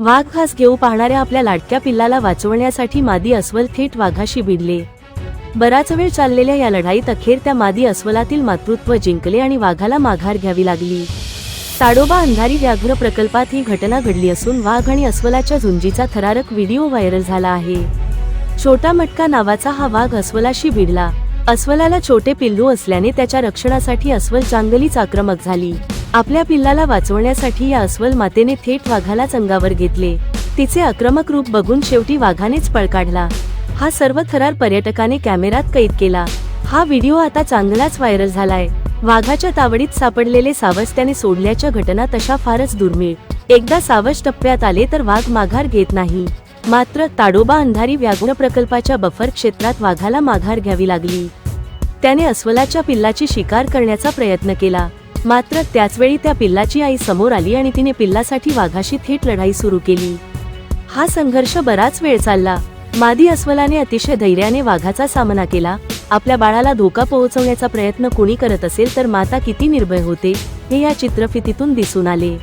वाघ घास घेऊ पाहणाऱ्या आपल्या लाडक्या पिल्लाला वाचवण्यासाठी मादी अस्वल थेट वाघाशी भिडले. बराच वेळ चाललेल्या या लढाईत अखेर त्या मादी अस्वलातील मातृत्व जिंकले आणि वाघाला माघार घ्यावी लागली. ताडोबा अंधारी व्याघ्र प्रकल्पात ही घटना घडली असून वाघ आणि अस्वलाच्या झुंजीचा थरारक व्हिडिओ व्हायरल झाला आहे. छोटा मटका नावाचा हा वाघ अस्वलाशी भिडला. अस्वलाला छोटे पिल्लू असल्याने त्याच्या रक्षणासाठी अस्वल चांगलीच आक्रमक झाली. आपल्या पिल्लाला वाचवण्यासाठी या अस्वल मातेने थेट वाघालाच अंगावर घेतले. तिचे आक्रमक रूप बघून शेवटी वाघानेच पळ काढला. हा सर्व थरार पर्यटकाने कॅमेरात कैद केला. हा व्हिडिओ आता चांगलाच व्हायरल झालाय. वाघाच्या तावडीत सापडलेले सावज त्याने सोडल्याच्या घटना तशा फारच दुर्मिळ. एकदा सावज टप्प्यात आले तर वाघ माघार घेत नाही. मात्र ताडोबा अंधारी व्याघ्र प्रकल्पाच्या बफर क्षेत्रात वाघाला माघार घ्यावी लागली. त्याने अस्वलाच्या पिल्लाची शिकार करण्याचा प्रयत्न केला. मात्र त्याचवेळी त्या पिल्लाची आई समोर आली आणि तिने पिल्लासाठी वाघाशी थेट लढाई सुरू केली. हा संघर्ष बराच वेळ चालला. मादी अस्वलाने अतिशय धैर्याने वाघाचा सामना केला. आपल्या बाळाला धोका पोहोचवण्याचा प्रयत्न कुणी करत असेल तर माता किती निर्भय होते हे या चित्रफितीतून दिसून आले.